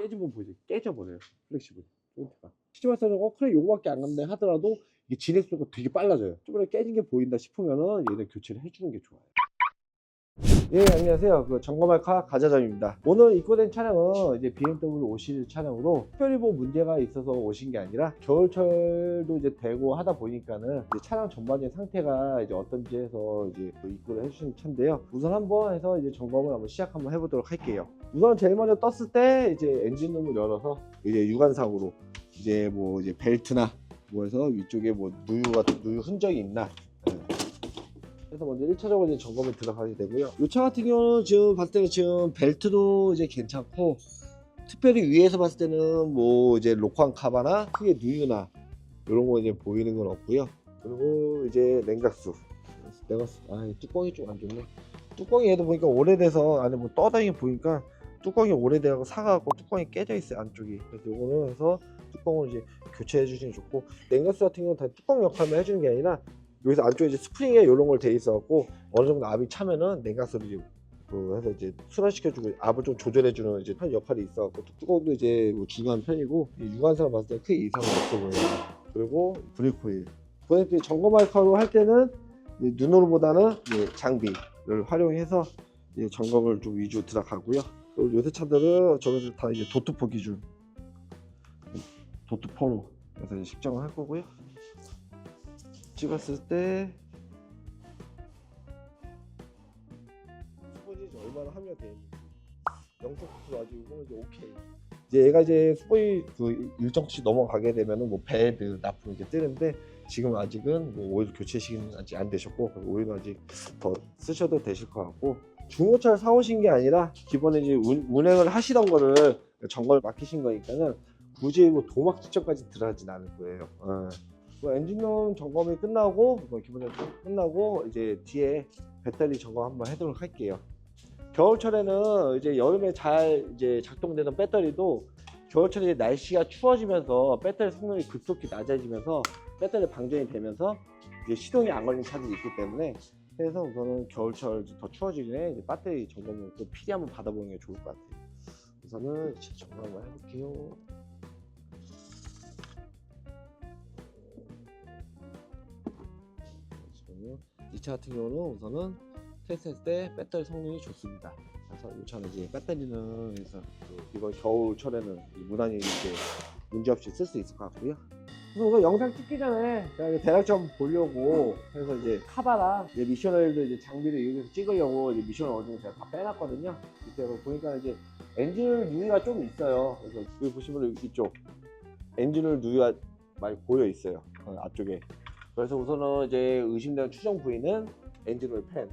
깨진 부분 보이죠? 깨져버려요. 플렉시블. 조인트가. 시즈마스는 어 그래 요거밖에 안 간다 하더라도 이게 진행 속도가 되게 빨라져요. 좀 깨진 게 보인다 싶으면은 얘는 교체를 해주는 게 좋아요. 예, 안녕하세요. 그 점검할 카 가자점입니다. 오늘 입고된 차량은 이제 BMW 5 시리즈 차량으로 특별히 뭐 문제가 있어서 오신 게 아니라 겨울철도 이제 되고 하다 보니까는 차량 전반적인 상태가 이제 어떤지 해서 이제 또 입고를 해주신 차인데요. 우선 한번 해서 이제 점검을 한번 시작 한번 해보도록 할게요. 우선 제일 먼저 떴을 때 이제 엔진룸을 열어서 이제 육안상으로 이제 뭐 이제 벨트나 뭐 해서 위쪽에 뭐 누유 같은 누유 흔적이 있나 예. 그래서 먼저 1차적으로 이제 점검에 들어가게 되고요. 이 차 같은 경우는 지금 봤을 때는 지금 벨트도 이제 괜찮고 특별히 위에서 봤을 때는 뭐 이제 로칸 카바나 크게 누유나 이런 거 이제 보이는 건 없고요. 그리고 이제 냉각수. 냉각수. 아, 이 뚜껑이 좀 안 좋네. 뚜껑이 얘도 보니까 오래돼서 안에 뭐 떠다니 보니까 뚜껑이 오래돼서 사가고 뚜껑이 깨져 있어요 안쪽이. 그래서 요거는 해서 뚜껑을 이제 교체해 주시면 좋고 냉각수 같은 경우는 다 뚜껑 역할만 해주는 게 아니라 여기서 안쪽에 이제 스프링에 이런 걸 돼 있어갖고 어느 정도 압이 차면은 냉각수를 이제 그 해서 이제 순환시켜주고 압을 좀 조절해주는 이제 한 역할이 있어갖고 뚜껑도 이제 뭐 중요한 편이고 이 육안상을 봤을 때 크게 이상은 없어 보여요. 그리고 브레이크 코일. 브레이크 점검할 카로 할 때는 눈으로보다는 장비를 활용해서 점검을 좀 위주로 들어가고요. 요새 차들은 저것들 다 이제 도트포 기준, 도트포로 그래서 측정을 할 거고요. 찍었을 때 스포지 얼마나 함유돼 있는지 0.9% 아직 이거는 이제 오케이 이제 얘가 이제 스포이 그 일정치 넘어가게 되면은 뭐 배드 납품 이제 뜨는데 지금 아직은 뭐 오일 교체 시기는 아직 안 되셨고 오일은 아직 더 쓰셔도 되실 것 같고 중고차를 사오신 게 아니라 기본에 이제 운, 운행을 하시던 거를 점검을 맡기신 거니까는 굳이 뭐 도막 측정까지 들어가진 않을 거예요. 어. 뭐 엔진룸 점검이 끝나고 뭐 기본적으로 끝나고 이제 뒤에 배터리 점검 한번 해도록 할게요. 겨울철에는 이제 여름에 잘 이제 작동되는 배터리도 겨울철에 날씨가 추워지면서 배터리 성능이 급속히 낮아지면서 배터리 방전이 되면서 이제 시동이 안 걸리는 차들이 있기 때문에 그래서 우선은 겨울철 더 추워지기 전에 배터리 점검을 또 필히 한번 받아보는 게 좋을 것 같아요. 우선은 점검 한번 해볼게요. 잠시만요. 이차 같은 경우는 우선은 테스트했을 때 배터리 성능이 좋습니다. 그래서 이 차는 이제 배터리는 그래서 그 이번 겨울철에는 이 무난히 이제 문제 없이 쓸 수 있을 것 같고요. 그래서 우선 영상 찍기 전에 제가 대략 좀 보려고 해서 이제 카바랑 이제 미션 오일도 이제 장비를 이용해서 찍으려고 이제 미션 정도 제가 다 빼놨거든요. 이때 보니까 이제 엔진 누유가 좀 있어요. 그래서 여기 보시면 이쪽 엔진을 누유가 많이 보여 있어요. 어, 앞쪽에. 그래서 우선은 이제 의심되는 추정 부위는 엔진오일 팬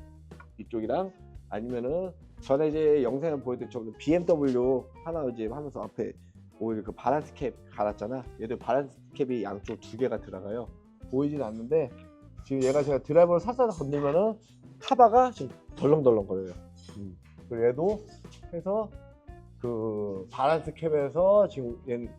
이쪽이랑 아니면은 전에 이제 영상을 보여드린 BMW 하나 이제 하면서 앞에 오일 그 바란스 캡 갈았잖아. 얘도 바란스 캡이 양쪽 두 개가 들어가요. 보이진 않는데 지금 얘가 제가 드라이버를 살살 건들면은 카바가 지금 덜렁덜렁 거려요. 음. 그리고 얘도 해서 그 바란스 캡에서 지금 얘는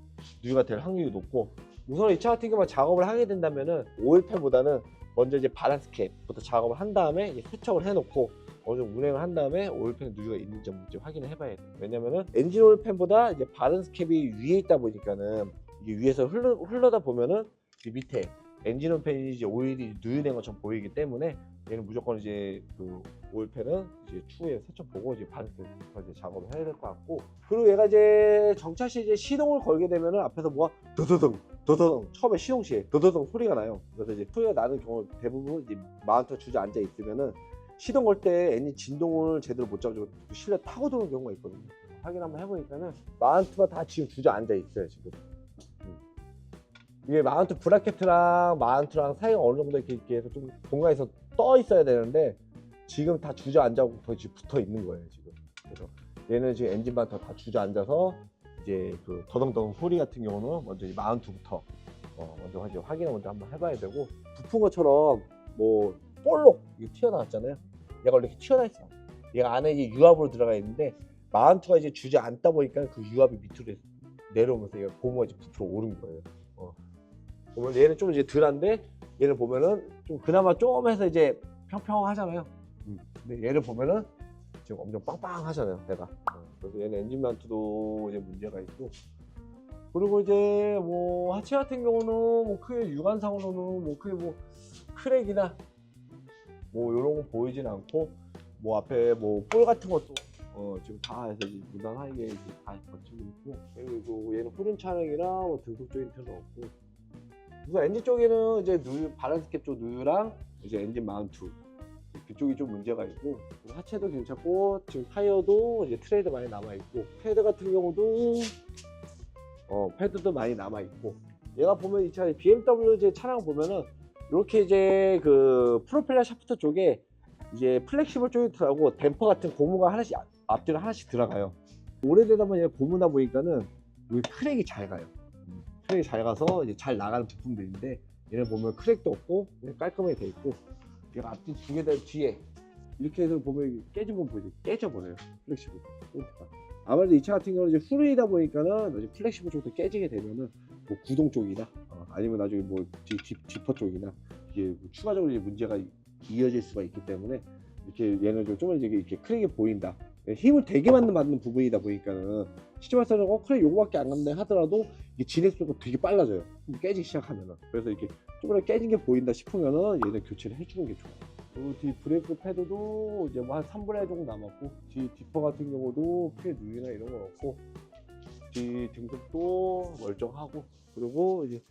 누유가 될 확률이 높고 우선 이 차 같은 경우만 작업을 하게 된다면은 오일팬보다는 먼저 이제 바란스 캡부터 작업을 한 다음에 세척을 해놓고 어느 정도 운행을 한 다음에 오일팬 누유가 있는지 확인을 해봐야 돼요. 왜냐면은 엔진 오일팬보다 이제 바란스 캡이 위에 있다 보니까는 이게 위에서 흘러, 흘러다 보면은 이 밑에 엔진 오일팬이 이제 오일이 누유된 것처럼 보이기 때문에 얘는 무조건 이제 그 오일팬은 이제 추후에 세척 보고 이제 바란스 캡부터 이제 작업을 해야 될 것 같고 그리고 얘가 이제 정차 시 이제 시동을 걸게 되면은 앞에서 뭐가 드드등 드드등 처음에 시동 시에 드드등 소리가 나요. 그래서 이제 소리가 나는 경우 대부분 이제 마운트 주저 앉아 있으면은 시동 걸 때 엔진 진동을 제대로 못 잡고 실내 타고 도는 경우가 있거든요. 확인 한번 해보니까는 마운트가 다 지금 주저 앉아 있어요 지금. 음. 이게 마운트 브라켓이랑 마운트랑 사이가 어느 정도 이렇게, 이렇게 해서 좀 공간에서 떠 있어야 되는데 지금 다 주저 앉아고 거의 지금 붙어 있는 거예요 지금. 그래서 얘는 지금 엔진 마운트가 다 주저 앉아서 이제 그 더덩더덩 소리 같은 경우는 먼저 이 마운트부터 어, 먼저 이제 확인을 먼저 한번 해봐야 되고 부푼 것처럼 뭐 볼록 이게 튀어나왔잖아요. 얘가 원래 이렇게 튀어나 있어. 얘가 안에 이제 유압으로 들어가 있는데 마운트가 이제 주저앉다 보니까 그 유압이 밑으로 내려오면서 얘가 고무가 이제 부풀어 오른 거예요. 어. 보면 얘는 좀 이제 덜한데 얘는 보면은 좀 그나마 좀 해서 이제 평평하잖아요. 근데 얘를 보면은 지금 엄청 빵빵하잖아요. 내가. 어. 그래서 얘는 엔진 마운트도 이제 문제가 있고 그리고 이제 뭐 하체 같은 경우는 뭐 크게 육안상으로는 뭐 크게 뭐 크랙이나 뭐 이런 거 보이진 않고 뭐 앞에 뭐 볼 같은 것도 어 지금 다 해서 무난하게 이제 다 거치고 있고 그리고 얘는 후륜 차량이랑 뭐 등속 조인트는 없고 우선 엔진 쪽에는 이제 누유 바람스캡 쪽 누유랑 이제 엔진 마운트 그쪽이 좀 문제가 있고 하체도 괜찮고 지금 타이어도 이제 트레이드 많이 남아 있고 패드 같은 경우도 어 패드도 많이 남아 있고 얘가 보면 이 차 BMW 이제 차량 보면은 이렇게 이제 그 프로펠러 샤프트 쪽에 이제 플렉시블 조인트라고 댐퍼 같은 고무가 하나씩 앞- 앞뒤로 하나씩 들어가요. 오래되다 보니 고무다 보니까는 여기 크랙이 잘 가요. 음, 크랙이 잘 가서 이제 잘 나가는 부품들인데 얘는 보면 크랙도 없고 깔끔하게 돼 있고 얘가 앞뒤 두 개 다 뒤에 이렇게 해서 보면 깨진 거 보이죠? 깨져버려요. 플렉시블 조인트가. 아무래도 이 차 같은 경우는 이제 후륜이다 보니까는 나중에 플렉시블 쪽도 깨지게 되면은 뭐 구동 쪽이나 어, 아니면 나중에 뭐 뒤, 뒤, 뒤퍼 쪽이나 이게 뭐 추가적으로 이제 문제가 이- 이어질 수가 있기 때문에 이렇게 얘는 좀, 좀 이렇게, 이렇게 크랙이 보인다. 힘을 되게 맞는 맞는 부분이다 보니까는 시점에서는 어 그래 요거밖에 안 간다 하더라도 이게 진행 속도가 되게 빨라져요. 깨지기 시작하면은 그래서 이렇게 조금 깨진 게 보인다 싶으면은 얘는 교체를 해주는 게 좋아요. 그리고 뒤 브레이크 패드도 이제 뭐 한 3분의 1 정도 남았고 뒤 디퍼 같은 경우도 크게 누이나 이런 건 없고 뒤 등급도 멀쩡하고 그리고 이제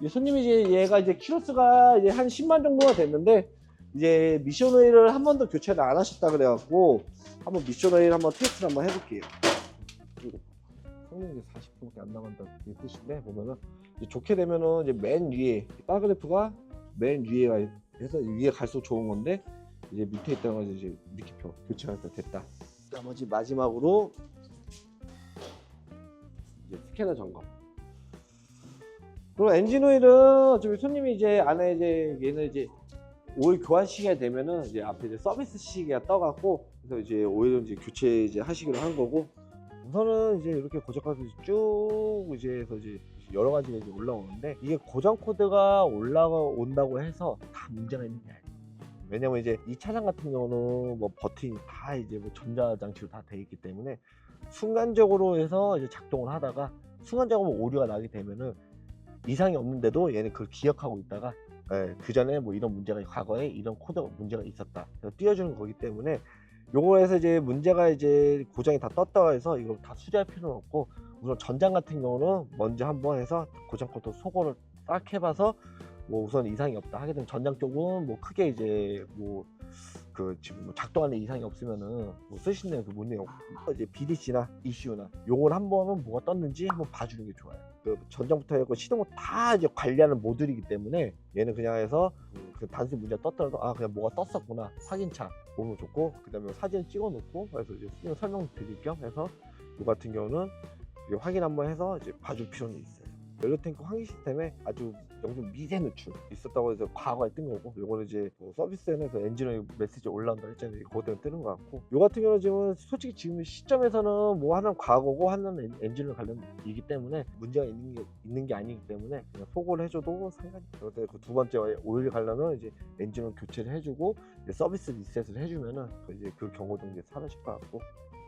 이제 손님이 이제 얘가 이제 키로수가 이제 한 10만 정도가 됐는데 이제 미션 오일을 한 번도 교체를 안 하셨다 그래갖고 한번 미션 오일 한번 테스트를 한번 해볼게요. 그리고 성능이 40%밖에 안 나간다 이 뜻인데 보면은 이제 좋게 되면은 이제 맨 위에 바 그래프가 맨 위에 해서 위에 갈수록 좋은 건데 이제 밑에 있다는 건 이제 느낌표 교체가 일단 됐다. 나머지 마지막으로 이제 스캐너 점검. 그리고 엔진 오일은 어차피 손님이 이제 안에 이제 얘는 이제 오일 교환 시기가 되면은 이제 앞에 이제 서비스 시기가 떠갖고 그래서 이제 오일은 이제 교체 이제 하시기로 한 거고 우선은 이제 이렇게 코드 쭉 이제 해서 이제 여러 가지가 이제 올라오는데 이게 고정 코드가 올라온다고 해서 다 문제가 있는 게 아니에요. 왜냐면 이제 이 차량 같은 경우는 뭐 버튼이 다 이제 뭐 전자 장치로 다 돼 있기 때문에 순간적으로 해서 이제 작동을 하다가 순간적으로 오류가 나게 되면은 이상이 없는데도 얘는 그걸 기억하고 있다가 그 전에 뭐 이런 문제가 과거에 이런 코드 문제가 있었다 띄워주는 거기 때문에 요거에서 이제 문제가 이제 고장이 다 떴다고 해서 이걸 다 수리할 필요는 없고 우선 전장 같은 경우는 먼저 한번 해서 고장 코드 소거를 딱 해봐서 뭐 우선 이상이 없다 하게 되면 전장 쪽은 뭐 크게 이제 뭐 그 지금 뭐 작동하는 이상이 없으면은 뭐 쓰시는 그 문제 없고 이제 BDC나 ECU나 요걸 한 번은 뭐가 떴는지 한번 봐주는 게 좋아요. 그 전장부터 해고 시동을 다 이제 관리하는 모듈이기 때문에 얘는 그냥 해서 그 단순히 문제 가 떴더라도 아 그냥 뭐가 떴었구나 확인차 보면 좋고 그다음에 사진 찍어놓고 그래서 이제 설명 드릴 겸 해서 이 같은 경우는 확인 한번 해서 이제 봐줄 필요는 있어요. 연료 탱크 환기 시스템에 아주 영좀 미세 누출 있었다고 해서 과거에 뜬 거고 요거는 이제 뭐 서비스에서 엔진오일 메시지 올라온다 했잖아요. 그거 때문에 뜨는 거 같고. 요 같은 경우는 지금 솔직히 지금 시점에서는 뭐 하나는 과거고 하나는 엔진을 관련이기 때문에 문제가 있는 게 있는 게 아니기 때문에 그냥 소고를 해줘도 상관이 없어요. 그두 번째 오일 관련은 이제 엔진을 교체를 해주고 서비스 리셋을 해주면은 그 이제 그 경고등 이제 사라질 것 같고.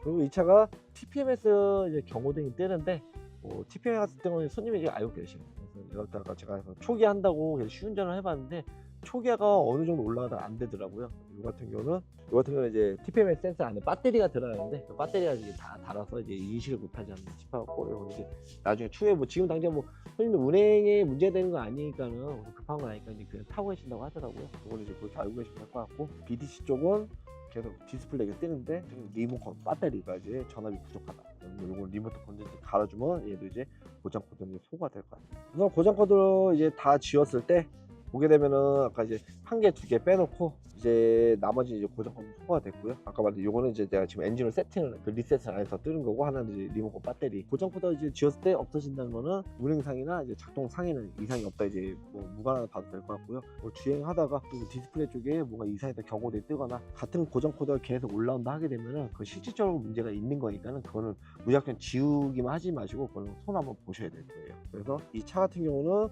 그리고 이 차가 TPMS 경고등이 뜨는데 뭐 TPM 같은 경우는 손님이 알고 계시는 그래서 이럴 때가 제가 초기 한다고 시운전을 해봤는데 초기화가 어느 정도 올라가다 안 되더라고요. 이 같은 경우는 이 같은 경우는 이제 TPMS 센서 안에 배터리가 들어가는데 그 배터리가 이제 다 달아서 이제 인식을 못하지 않나 싶어갖고 이거 이제 나중에 추후에 뭐 지금 당장 뭐 손님들 운행에 문제 되는 거 아니니까는 급한 거 아니까 이제 그냥 타고 계신다고 하더라고요. 그걸 이제 그렇게 알고 계시면 할것 같고 BDC 쪽은 계속 디스플레이가 뜨는데 리모컨 배터리가 이제 전압이 부족하다. 이걸 리모트 건전지 갈아주면 얘도 이제 고장 코드는 소가 될 것 같아요. 우선 고장 코드를 이제 다 지웠을 때 보게 되면은 아까 이제 한 개, 두 개 빼놓고 이제 나머지 이제 고정 코드 소가 됐고요. 아까 말한 요거는 이제 내가 지금 엔진을 세팅을 그 리셋을 안 해서 뜨는 거고 하나는 이제 리모컨 배터리. 고정 코드 이제 지웠을 때 없어진다는 거는 운행상이나 이제 작동 상에는 이상이 없다 이제 뭐 무관하다 봐도 될 것 같고요. 뭐 주행하다가 또 디스플레이 쪽에 뭔가 이상이 다 경고등이 뜨거나 같은 고정 코드가 계속 올라온다 하게 되면은 그 실질적으로 문제가 있는 거니까는 그거는 무작정 지우기만 하지 마시고 그거는 손 한번 보셔야 될 거예요. 그래서 이 차 같은 경우는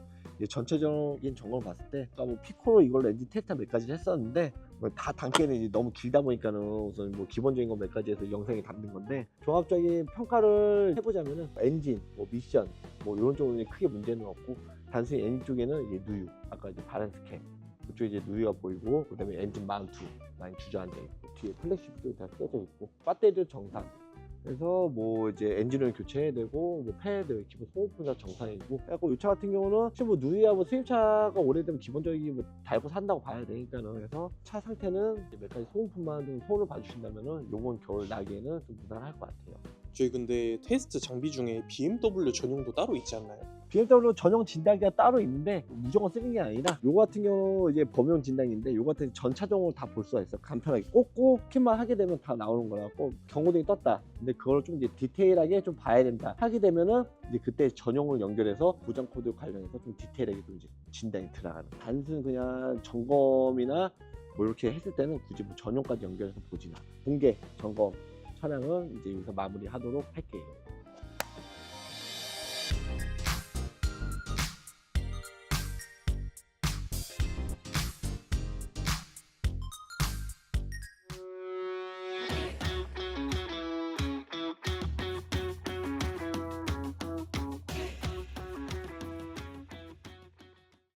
전체적인 점검을 봤을 때, 아까 뭐 피코로 이걸로 엔진 테스트 몇 가지 했었는데, 뭐다 단계는 이제 너무 길다 보니까는 우선 뭐 기본적인 거 몇 가지 해서 영상에 담는 건데, 종합적인 평가를 해보자면은 엔진, 뭐 미션, 뭐 이런 쪽은 크게 문제는 없고, 단순히 엔진 쪽에는 이제 누유, 아까 이제 바렌스 캠, 그쪽에 이제 누유가 보이고, 그 다음에 엔진 마운트 많이 주저앉아 있고, 뒤에 플래시도 다 깨져 있고, 배터리도 정상. 그래서 뭐 이제 엔진을 교체해야 되고 뭐 패드 기본 소모품 다 정상이고 그래갖고 이 차 같은 경우는 혹시 뭐 누이야 뭐 수입차가 오래되면 기본적인 뭐 달고 산다고 봐야 되니까는 그래서 차 상태는 몇 가지 소모품만 좀 손을 봐주신다면은 요번 겨울 나기에는 좀 무난할 것 같아요. 저희 근데 테스트 장비 중에 BMW 전용도 따로 있지 않나요? BMW 전용 진단기가 따로 있는데 무조건 쓰는 게 아니라 요거 같은 경우 이제 범용 진단기인데 요거 같은 전 차종을 다볼 수가 있어. 간편하게 꽂고 kit만 하게 되면 다 나오는 거라고 경고등이 떴다. 근데 그걸 좀 이제 디테일하게 좀 봐야 된다. 하게 되면은 이제 그때 전용을 연결해서 보장 코드 관련해서 좀 디테일하게 좀 이제 진단이 들어가는. 단순 그냥 점검이나 뭐 이렇게 했을 때는 굳이 뭐 전용까지 연결해서 보지나. 공개 점검 차량은 이제 여기서 마무리하도록 할게요.